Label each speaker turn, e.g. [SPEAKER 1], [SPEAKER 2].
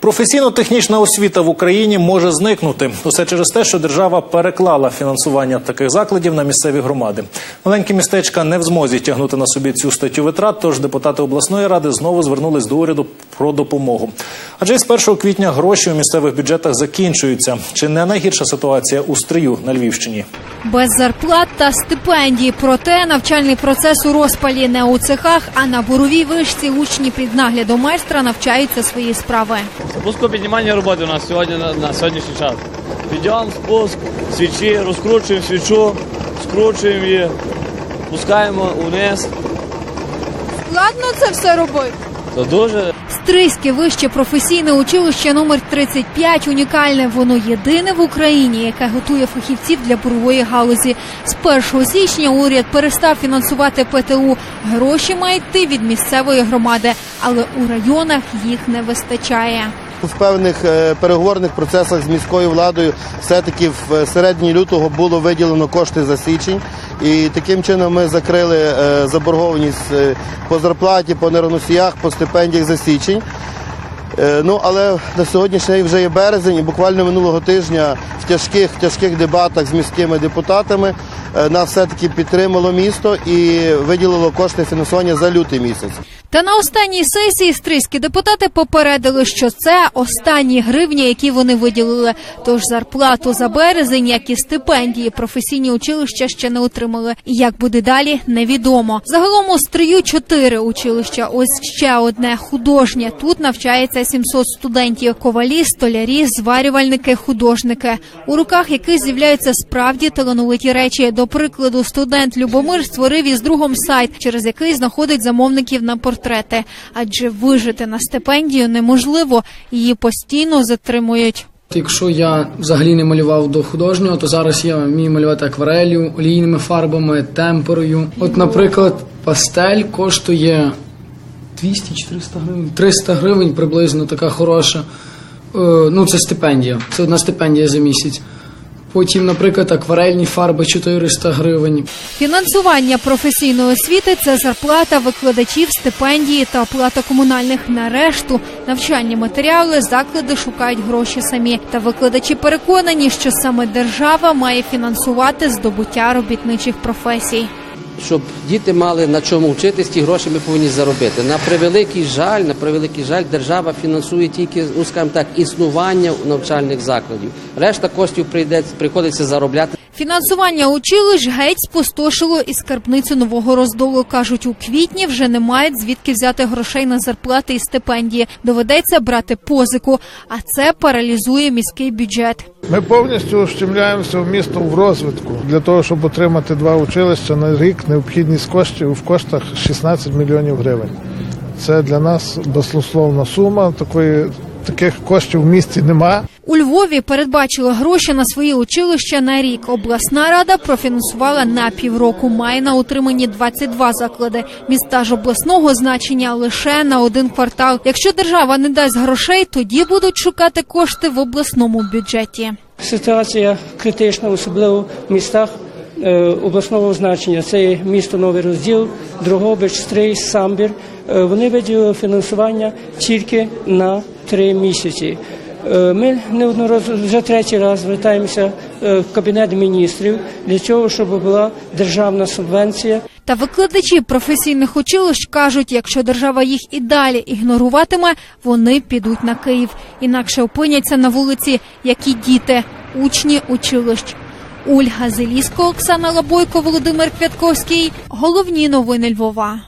[SPEAKER 1] Професійно-технічна освіта в Україні може зникнути. Усе через те, що держава переклала фінансування таких закладів на місцеві громади. Маленькі містечка не в змозі тягнути на собі цю статтю витрат. Тож депутати обласної ради знову звернулись до уряду про допомогу. Адже із 1 квітня гроші у місцевих бюджетах закінчуються. Чи не найгірша ситуація у стрию на Львівщині?
[SPEAKER 2] Без зарплат та стипендій. Проте навчальний процес у розпалі не у цехах, а на буровій вишці учні під наглядом майстра навчаються свої справи.
[SPEAKER 3] Спускопіднімальні роботи у нас сьогодні на, на сьогоднішній час. Підйом, спуск, свічі, розкручуємо свічу, скручуємо її, пускаємо униз.
[SPEAKER 2] Складно це все робити.
[SPEAKER 3] Це дуже
[SPEAKER 2] Стрийське вище професійне училище номер 35 унікальне. Воно єдине в Україні, яке готує фахівців для бурової галузі. З 1 січня уряд перестав фінансувати ПТУ. Гроші мають йти від місцевої громади, але у районах їх не вистачає.
[SPEAKER 4] В певних е, переговорних процесах з міською владою все-таки в е, середині лютого було виділено кошти за січень, і таким чином ми закрили е, заборгованість по зарплаті, по нероносіях, по стипендіях за січень. Е, Ну але на сьогоднішній вже є березень, і буквально минулого тижня в тяжких тяжких дебатах з міськими депутатами е, нас все-таки підтримало місто і виділило кошти фінансування за лютий місяць.
[SPEAKER 2] Та на останній сесії стрийські депутати попередили, що це останні гривні, які вони виділили. Тож зарплату за березень, як і стипендії, професійні училища ще не отримали. І як буде далі, невідомо. Загалом у стрию чотири училища. Ось ще одне художнє. Тут навчається 700 студентів: ковалі, столярі, зварювальники, художники. У руках яких з'являються справді талановиті речі. До прикладу, студент Любомир створив із другом сайт, через який знаходить замовників на портрети. Адже вижити на стипендію неможливо, її постійно затримують.
[SPEAKER 5] Якщо я взагалі не малював до художнього, то зараз я вмію малювати акварелью, олійними фарбами, темперою. От, наприклад, пастель коштує 200-400 гривень, 300 гривень приблизно така хороша. Е, ну, це стипендія. Це одна стипендія за місяць. Потім, наприклад, акварельні фарби 400 гривень.
[SPEAKER 2] Фінансування професійної освіти це зарплата викладачів, стипендії та оплата комунальних. На решту навчальні матеріали заклади шукають гроші самі. Та викладачі переконані, що саме держава має фінансувати здобуття робітничих професій.
[SPEAKER 6] Щоб діти мали на чому вчитись, ті гроші ми повинні заробити. На превеликий жаль, на превеликий жаль, держава фінансує тільки, ну скажімо так, існування навчальних закладів. Решта коштів прийде, приходиться заробляти.
[SPEAKER 2] Фінансування училищ геть спустошило і скарбницю нового роздолу. кажуть, у квітні вже не мають звідки взяти грошей на зарплати і стипендії. Доведеться брати позику, а це паралізує міський бюджет.
[SPEAKER 7] Ми повністю ущемляємося в місто в розвитку. Для того, щоб отримати два училища на рік, необхідність коштів в коштах 16 мільйонів гривень. Це для нас баслословна сума. Такої таких коштів в місті нема.
[SPEAKER 2] У Львові передбачили гроші на свої училища на рік. Обласна рада профінансувала на півроку. Має на утриманні 22 заклади. Міста ж обласного значення лише на один квартал. Якщо держава не дасть грошей, тоді будуть шукати кошти в обласному бюджеті.
[SPEAKER 8] Ситуація критична, особливо в містах обласного значення. Це місто Новий Розділ, Дрогобич, Стрий, Самбір. Е, Вони виділили фінансування тільки на три місяці. Е, Ми неодноразово вже третій раз звертаємося е, в кабінет міністрів для цього, щоб була державна субвенція
[SPEAKER 2] Та викладачі професійних училищ кажуть, якщо держава їх і далі ігноруватиме, вони підуть на Київ. Інакше опиняться на вулиці, як і діти, учні училищ. Ольга Зеліско, Оксана Лабойко, Володимир Квятковський. Головні новини Львова.